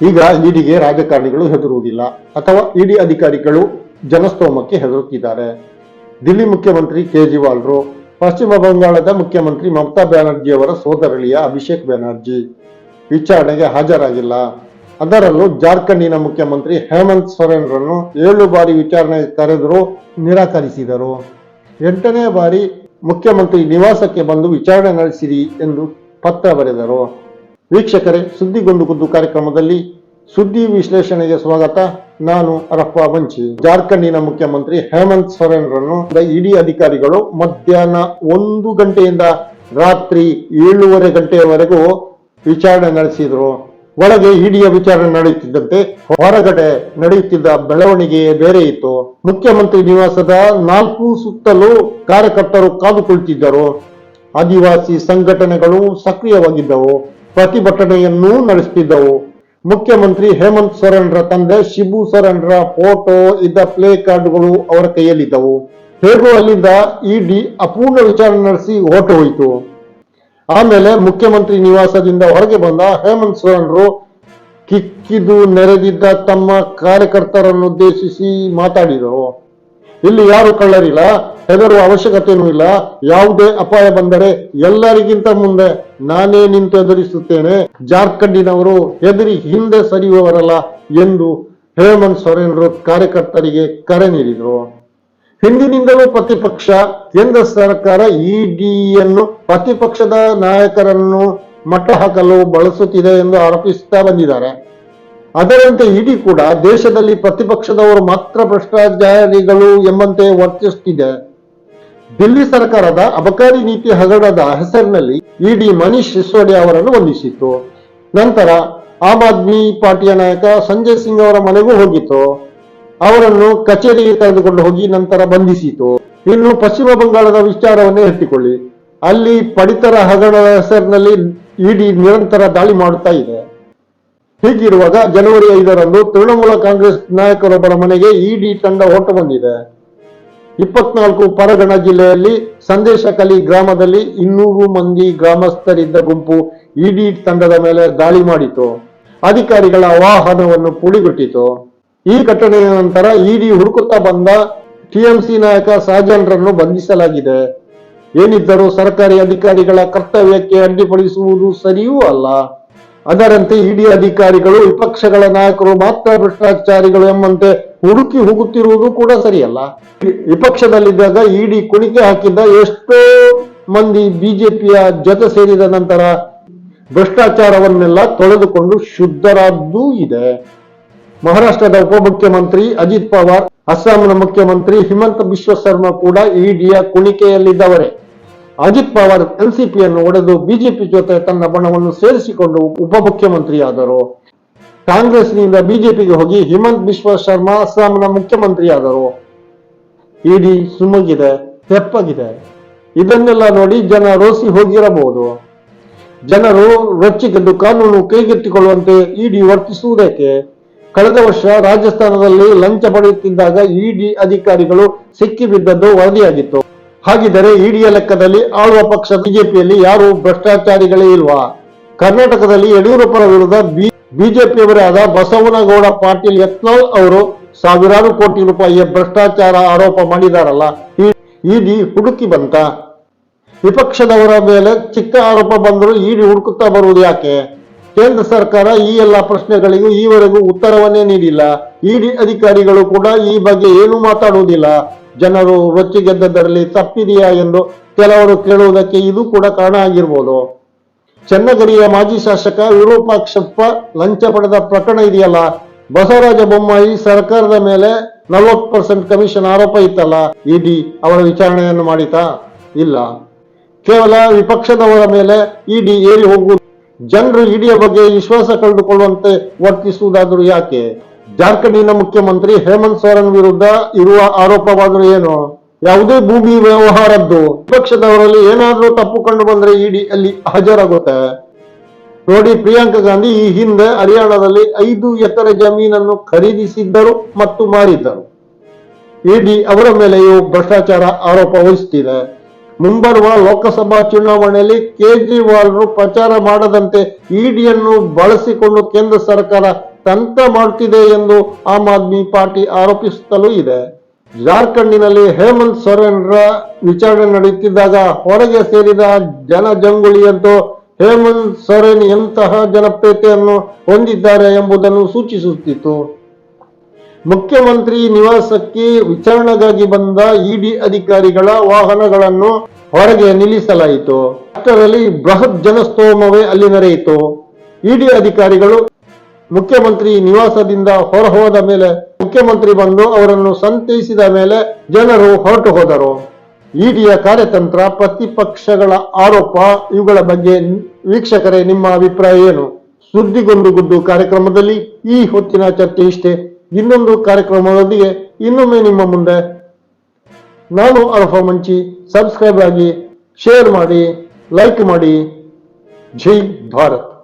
ಈಗ ಇಡಿಗೆ ರಾಜಕಾರಣಿಗಳು ಹೆದರುವುದಿಲ್ಲ. ಅಥವಾ ಇಡಿ ಅಧಿಕಾರಿಗಳು ಜನಸ್ತೋಮಕ್ಕೆ ಹೆದರುತ್ತಿದ್ದಾರೆ. ದಿಲ್ಲಿ ಮುಖ್ಯಮಂತ್ರಿ ಕೇಜ್ರಿವಾಲ್ರು, ಪಶ್ಚಿಮ ಬಂಗಾಳದ ಮುಖ್ಯಮಂತ್ರಿ ಮಮತಾ ಬ್ಯಾನರ್ಜಿ ಅವರ ಸೋದರಳಿಯ ಅಭಿಷೇಕ್ ಬ್ಯಾನರ್ಜಿ ವಿಚಾರಣೆಗೆ ಹಾಜರಾಗಿಲ್ಲ. ಅದರಲ್ಲೂ ಜಾರ್ಖಂಡಿನ ಮುಖ್ಯಮಂತ್ರಿ ಹೇಮಂತ್ ಸೊರೆನ್ರನ್ನು ಏಳು ಬಾರಿ ವಿಚಾರಣೆ ಕರೆದರೂ ನಿರಾಕರಿಸಿದರು. ಎಂಟನೇ ಬಾರಿ ಮುಖ್ಯಮಂತ್ರಿ ನಿವಾಸಕ್ಕೆ ಬಂದು ವಿಚಾರಣೆ ನಡೆಸಿರಿ ಎಂದು ಪತ್ರ ಬರೆದರು. ವೀಕ್ಷಕರೇ, ಸುದ್ದಿಗೊಂದು ಗುದ್ದು ಕಾರ್ಯಕ್ರಮದಲ್ಲಿ ಸುದ್ದಿ ವಿಶ್ಲೇಷಣೆಗೆ ಸ್ವಾಗತ. ನಾನು ಅರಪ್ಪ ಬಂಚಿ. ಜಾರ್ಖಂಡಿನ ಮುಖ್ಯಮಂತ್ರಿ ಹೇಮಂತ್ ಸೊರೆನ್ರನ್ನು ಇಡಿ ಅಧಿಕಾರಿಗಳು ಮಧ್ಯಾಹ್ನ ಒಂದು ಗಂಟೆಯಿಂದ ರಾತ್ರಿ ಏಳೂವರೆ ಗಂಟೆಯವರೆಗೂ ವಿಚಾರಣೆ ನಡೆಸಿದ್ರು. ಒಳಗೆ ಇಡಿಯ ವಿಚಾರಣೆ ನಡೆಯುತ್ತಿದ್ದಂತೆ ಹೊರಗಡೆ ನಡೆಯುತ್ತಿದ್ದ ಬೆಳವಣಿಗೆ ಬೇರೆ ಇತ್ತು. ಮುಖ್ಯಮಂತ್ರಿ ನಿವಾಸದ ನಾಲ್ಕು ಸುತ್ತಲೂ ಕಾರ್ಯಕರ್ತರು ಕಾದು ಕುಳಿತಿದ್ದರು ಆದಿವಾಸಿ ಸಂಘಟನೆಗಳು ಸಕ್ರಿಯವಾಗಿದ್ದವು. ಪ್ರತಿಭಟನೆಯನ್ನೂ ನಡೆಸುತ್ತಿದ್ದವು. ಮುಖ್ಯಮಂತ್ರಿ ಹೇಮಂತ್ ಸೊರೆನ್ರ ತಂದೆ ಶಿಬು ಸೊರೆನ್ರ ಫೋಟೋ ಇದ್ದ ಪ್ಲೇ ಕಾರ್ಡ್ಗಳು ಅವರ ಕೈಯಲ್ಲಿದ್ದವು. ಹೇಗೂ ಅಲ್ಲಿಂದ ಇಡಿ ಅಪೂರ್ಣ ವಿಚಾರಣೆ ನಡೆಸಿ ಓಟು ಹೋಯಿತು. ಆಮೇಲೆ ಮುಖ್ಯಮಂತ್ರಿ ನಿವಾಸದಿಂದ ಹೊರಗೆ ಬಂದ ಹೇಮಂತ್ ಸೊರೆನ್ರು ಕಿಕ್ಕಿದು ನೆರೆದಿದ್ದ ತಮ್ಮ ಕಾರ್ಯಕರ್ತರನ್ನು ಉದ್ದೇಶಿಸಿ ಮಾತಾಡಿದರು. ಇಲ್ಲಿ ಯಾರು ಕಳ್ಳರಿಲ್ಲ? ಹೆದರುವ ಅವಶ್ಯಕತೆಯೂ ಇಲ್ಲ. ಯಾವುದೇ ಅಪಾಯ ಬಂದರೆ ಎಲ್ಲರಿಗಿಂತ ಮುಂದೆ ನಾನೇ ನಿಂತು ಎದುರಿಸುತ್ತೇನೆ. ಜಾರ್ಖಂಡಿನವರು ಹೆದರಿ ಹಿಂದೆ ಸರಿಯುವವರಲ್ಲ ಎಂದು ಹೇಮಂತ್ ಸೊರೇನ್ರು ಕಾರ್ಯಕರ್ತರಿಗೆ ಕರೆ ನೀಡಿದರು. ಹಿಂದಿನಿಂದಲೂ ಪ್ರತಿಪಕ್ಷ, ಕೇಂದ್ರ ಸರ್ಕಾರ ಇಡಿಯನ್ನು ಪ್ರತಿಪಕ್ಷದ ನಾಯಕರನ್ನು ಮಟ್ಟ ಹಾಕಲು ಬಳಸುತ್ತಿದೆ ಎಂದು ಆರೋಪಿಸುತ್ತಾ ಬಂದಿದ್ದಾರೆ. ಅದರಂತೆ ಇಡಿ ಕೂಡ ದೇಶದಲ್ಲಿ ಪ್ರತಿಪಕ್ಷದವರು ಮಾತ್ರ ಭ್ರಷ್ಟಾಚಾರಿಗಳು ಎಂಬಂತೆ ವರ್ತಿಸುತ್ತಿದೆ. ದಿಲ್ಲಿ ಸರ್ಕಾರದ ಅಬಕಾರಿ ನೀತಿ ಹಗರಣದ ಹೆಸರಿನಲ್ಲಿ ಇಡಿ ಮನೀಶ್ ಸಿಸೋಡಿಯಾ ಅವರನ್ನು ಬಂಧಿಸಿತ್ತು. ನಂತರ ಆಮ್ ಆದ್ಮಿ ಪಾರ್ಟಿಯ ನಾಯಕ ಸಂಜಯ್ ಸಿಂಗ್ ಅವರ ಮನೆಗೂ ಹೋಗಿತ್ತು. ಅವರನ್ನು ಕಚೇರಿಗೆ ಕರೆದುಕೊಂಡು ಹೋಗಿ ನಂತರ ಬಂಧಿಸಿತು ಇನ್ನು ಪಶ್ಚಿಮ ಬಂಗಾಳದ ವಿಚಾರವನ್ನೇ ಎತ್ತಿಕೊಳ್ಳಿ. ಅಲ್ಲಿ ಪಡಿತರ ಹಗರಣದ ಹೆಸರಿನಲ್ಲಿ ಇಡಿ ನಿರಂತರ ದಾಳಿ ಮಾಡುತ್ತಾ ಇದೆ. ಹೀಗಿರುವಾಗ ಜನವರಿ ಐದರಂದು ತೃಣಮೂಲ ಕಾಂಗ್ರೆಸ್ ನಾಯಕರೊಬ್ಬರ ಮನೆಗೆ ಇಡಿ ತಂಡ ಹೊರಟು ಬಂದಿದೆ. ಇಪ್ಪತ್ನಾಲ್ಕು ಪರಗಣ ಜಿಲ್ಲೆಯಲ್ಲಿ ಸಂದೇಶಕಲಿ ಗ್ರಾಮದಲ್ಲಿ ಇನ್ನೂರು ಮಂದಿ ಗ್ರಾಮಸ್ಥರಿದ್ದ ಗುಂಪು ಇಡಿ ತಂಡದ ಮೇಲೆ ದಾಳಿ ಮಾಡಿತು ಅಧಿಕಾರಿಗಳ ವಾಹನವನ್ನು ಪುಡಿಗುಟ್ಟಿತು ಈ ಘಟನೆಯ ನಂತರ ಇಡಿ ಹುಡುಕುತ್ತಾ ಬಂದ ಟಿಎಂಸಿ ನಾಯಕ ಸಹಜನ್ರನ್ನು ಬಂಧಿಸಲಾಗಿದೆ. ಏನಿದ್ದರೂ ಸರ್ಕಾರಿ ಅಧಿಕಾರಿಗಳ ಕರ್ತವ್ಯಕ್ಕೆ ಅಡ್ಡಿಪಡಿಸುವುದು ಸರಿಯೂ ಅಲ್ಲ. ಅದರಂತೆ ಇಡಿ ಅಧಿಕಾರಿಗಳು, ವಿಪಕ್ಷಗಳ ನಾಯಕರು ಮಾತ್ರ ಭ್ರಷ್ಟಾಚಾರಿಗಳು ಎಂಬಂತೆ ಹುಡುಕಿ ಹೋಗುತ್ತಿರುವುದು ಕೂಡ ಸರಿಯಲ್ಲ. ವಿಪಕ್ಷದಲ್ಲಿದ್ದಾಗ ಇಡಿ ಕುಣಿಕೆ ಹಾಕಿದ್ದ ಎಷ್ಟೋ ಮಂದಿ ಬಿಜೆಪಿಯ ಜೊತೆ ಸೇರಿದ ನಂತರ ಭ್ರಷ್ಟಾಚಾರವನ್ನೆಲ್ಲ ತೊಳೆದುಕೊಂಡು ಶುದ್ಧರಾದ್ದೂ ಇದೆ. ಮಹಾರಾಷ್ಟ್ರದ ಉಪಮುಖ್ಯಮಂತ್ರಿ ಅಜಿತ್ ಪವಾರ್, ಅಸ್ಸಾಂನ ಮುಖ್ಯಮಂತ್ರಿ ಹಿಮಂತ ಬಿಶ್ವ ಶರ್ಮಾ ಕೂಡ ಇಡಿಯ ಕುಣಿಕೆಯಲ್ಲಿದ್ದವರೇ. ಅಜಿತ್ ಪವಾರ್ ಎನ್ಸಿಪಿಯನ್ನು ಒಡೆದು ಬಿಜೆಪಿ ಜೊತೆ ತನ್ನ ಬಣವನ್ನು ಸೇರಿಸಿಕೊಂಡು ಉಪಮುಖ್ಯಮಂತ್ರಿಯಾದರು. ಕಾಂಗ್ರೆಸ್ನಿಂದ ಬಿಜೆಪಿಗೆ ಹೋಗಿ ಹಿಮಂತ್ ಬಿಶ್ವ ಶರ್ಮಾ ಅಸ್ಸಾಂನ ಮುಖ್ಯಮಂತ್ರಿಯಾದರು. ಇಡಿ ಸುಮ್ಮಗಿದೆ ತೆಪ್ಪಗಿದೆ. ಇದನ್ನೆಲ್ಲ ನೋಡಿ ಜನ ರೋಸಿ ಹೋಗಿರಬಹುದು. ಜನರು ರೊಚ್ಚಿಗೆದ್ದು ಕಾನೂನು ಕೈಗೆತ್ತಿಕೊಳ್ಳುವಂತೆ ಇಡಿ ವರ್ತಿಸುವುದಕ್ಕೆ ಕಳೆದ ವರ್ಷ ರಾಜಸ್ಥಾನದಲ್ಲಿ ಲಂಚ ಪಡೆಯುತ್ತಿದ್ದಾಗ ಇಡಿ ಅಧಿಕಾರಿಗಳು ಸಿಕ್ಕಿಬಿದ್ದದ್ದು ವರದಿಯಾಗಿತ್ತು. ಹಾಗಿದ್ದರೆ ಇಡಿಯ ಲೆಕ್ಕದಲ್ಲಿ ಆಳುವ ಪಕ್ಷ ಬಿಜೆಪಿಯಲ್ಲಿ ಯಾರು ಭ್ರಷ್ಟಾಚಾರಿಗಳೇ ಇಲ್ವಾ? ಕರ್ನಾಟಕದಲ್ಲಿ ಯಡಿಯೂರಪ್ಪರ ವಿರುದ್ಧ ಬಿಜೆಪಿಯವರೇ ಆದ ಬಸವನಗೌಡ ಪಾಟೀಲ್ ಯತ್ನಾಳ್ ಅವರು ಸಾವಿರಾರು ಕೋಟಿ ರೂಪಾಯಿಯ ಭ್ರಷ್ಟಾಚಾರ ಆರೋಪ ಮಾಡಿದಾರಲ್ಲ ಇಡಿ ಹುಡುಕಿ ಬಂತ? ವಿಪಕ್ಷದವರ ಮೇಲೆ ಚಿಕ್ಕ ಆರೋಪ ಬಂದರೂ ಇಡಿ ಹುಡುಕುತ್ತಾ ಬರುವುದು ಯಾಕೆ? ಕೇಂದ್ರ ಸರ್ಕಾರ ಈ ಎಲ್ಲ ಪ್ರಶ್ನೆಗಳಿಗೂ ಈವರೆಗೂ ಉತ್ತರವನ್ನೇ ನೀಡಿಲ್ಲ. ಇಡಿ ಅಧಿಕಾರಿಗಳು ಕೂಡ ಈ ಬಗ್ಗೆ ಏನು ಮಾತಾಡುವುದಿಲ್ಲ. ಜನರು ರೊಚ್ಚಿಗೆದ್ದದರಲ್ಲಿ ತಪ್ಪಿದೆಯಾ ಎಂದು ಕೆಲವರು ಕೇಳುವುದಕ್ಕೆ ಇದು ಕೂಡ ಕಾರಣ ಆಗಿರ್ಬೋದು. ಚನ್ನಗಿರಿಯ ಮಾಜಿ ಶಾಸಕ ವಿರೂಪಾಕ್ಷಪ್ಪ ಲಂಚ ಪಡೆದ ಪ್ರಕರಣ ಇದೆಯಲ್ಲ? ಬಸವರಾಜ ಬೊಮ್ಮಾಯಿ ಸರ್ಕಾರದ ಮೇಲೆ ನಲವತ್ತು ಪರ್ಸೆಂಟ್ ಕಮಿಷನ್ ಆರೋಪ ಇತ್ತಲ್ಲ? ಇಡಿ ಅವರ ವಿಚಾರಣೆಯನ್ನು ಮಾಡಿತಾ? ಇಲ್ಲ. ಕೇವಲ ವಿಪಕ್ಷದವರ ಮೇಲೆ ಇಡಿ ಏರಿ ಹೋಗುವುದು. ಜನರು ಇಡಿಯ ಬಗ್ಗೆ ವಿಶ್ವಾಸ ಕಳೆದುಕೊಳ್ಳುವಂತೆ ವರ್ತಿಸುವುದಾದರೂ ಯಾಕೆ? ಜಾರ್ಖಂಡಿನ ಮುಖ್ಯಮಂತ್ರಿ ಹೇಮಂತ್ ಸೊರೆನ್ ವಿರುದ್ಧ ಇರುವ ಆರೋಪವಾದರೂ ಏನು? ಯಾವುದೇ ಭೂಮಿ ವ್ಯವಹಾರದ್ದು ವಿಪಕ್ಷದವರಲ್ಲಿ ಏನಾದರೂ ತಪ್ಪು ಕಂಡು ಬಂದ್ರೆ ಇಡಿ, ಅಲ್ಲಿ ಹಾಜರಾಗುತ್ತೆ. ನೋಡಿ, ಪ್ರಿಯಾಂಕಾ ಗಾಂಧಿ ಈ ಹಿಂದೆ ಹರಿಯಾಣದಲ್ಲಿ ಐದು ಎಕರೆ ಜಮೀನನ್ನು ಖರೀದಿಸಿದ್ದರು ಮತ್ತು ಮಾರಿದ್ದರು. ಇಡಿ ಅವರ ಮೇಲೆಯೂ ಭ್ರಷ್ಟಾಚಾರ ಆರೋಪ ವಹಿಸುತ್ತಿದೆ ಮುಂಬರುವ ಲೋಕಸಭಾ ಚುನಾವಣೆಯಲ್ಲಿ ಕೇಜ್ರಿವಾಲ್ರು ಪ್ರಚಾರ ಮಾಡದಂತೆ ಇಡಿಯನ್ನು ಬಳಸಿಕೊಂಡು ಕೇಂದ್ರ ಸರ್ಕಾರ ತಂತ್ರ ಮಾಡುತ್ತಿದೆ ಎಂದು ಆಮ್ ಆದ್ಮಿ ಪಾರ್ಟಿ ಆರೋಪಿಸುತ್ತಲೂ ಇದೆ. ಜಾರ್ಖಂಡಿನಲ್ಲಿ ಹೇಮಂತ್ ಸೊರೆನ್ರ ವಿಚಾರಣೆ ನಡೆಯುತ್ತಿದ್ದಾಗ ಹೊರಗೆ ಸೇರಿದ ಜನಜಂಗುಳಿಯಂತೂ ಹೇಮಂತ್ ಸೊರೆನ್ ಎಂತಹ ಜನಪ್ರಿಯತೆಯನ್ನು ಹೊಂದಿದ್ದಾರೆ ಎಂಬುದನ್ನು ಸೂಚಿಸುತ್ತಿತ್ತು. ಮುಖ್ಯಮಂತ್ರಿ ನಿವಾಸಕ್ಕೆ ವಿಚಾರಣೆಗಾಗಿ ಬಂದ ಇಡಿ ಅಧಿಕಾರಿಗಳ ವಾಹನಗಳನ್ನು ಹೊರಗೆ ನಿಲ್ಲಿಸಲಾಯಿತು. ಅಷ್ಟರಲ್ಲಿ ಬೃಹತ್ ಜನಸ್ತೋಮವೇ ಅಲ್ಲಿ ನಡೆಯಿತು. ಇಡಿ ಅಧಿಕಾರಿಗಳು ಮುಖ್ಯಮಂತ್ರಿ ನಿವಾಸದಿಂದ ಹೊರಹೋದ ಮೇಲೆ ಮುಖ್ಯಮಂತ್ರಿ ಬಂದು ಅವರನ್ನು ಸಂತೈಸಿದ ಮೇಲೆ ಜನರು ಹೊರಟು ಹೋದರು. ಇಡಿಯ ಕಾರ್ಯತಂತ್ರ, ಪ್ರತಿಪಕ್ಷಗಳ ಆರೋಪ, ಇವುಗಳ ಬಗ್ಗೆ ವೀಕ್ಷಕರೇ, ನಿಮ್ಮ ಅಭಿಪ್ರಾಯ ಏನು? ಸುದ್ದಿಗೊಂದು ಗುಡ್ಡು ಕಾರ್ಯಕ್ರಮದಲ್ಲಿ ಈ ಹೊತ್ತಿನ ಚರ್ಚೆ ಇಷ್ಟೇ. ಇನ್ನೊಂದು ಕಾರ್ಯಕ್ರಮದೊಂದಿಗೆ ಇನ್ನೊಮ್ಮೆ ನಿಮ್ಮ ಮುಂದೆ. ನಾನು ಅಲ್ಫಾ ಮಂಚಿ, ಸಬ್ಸ್ಕ್ರೈಬ್ ಆಗಿ, ಶೇರ್ ಮಾಡಿ, ಲೈಕ್ ಮಾಡಿ. ಜೈ ಭಾರತ್.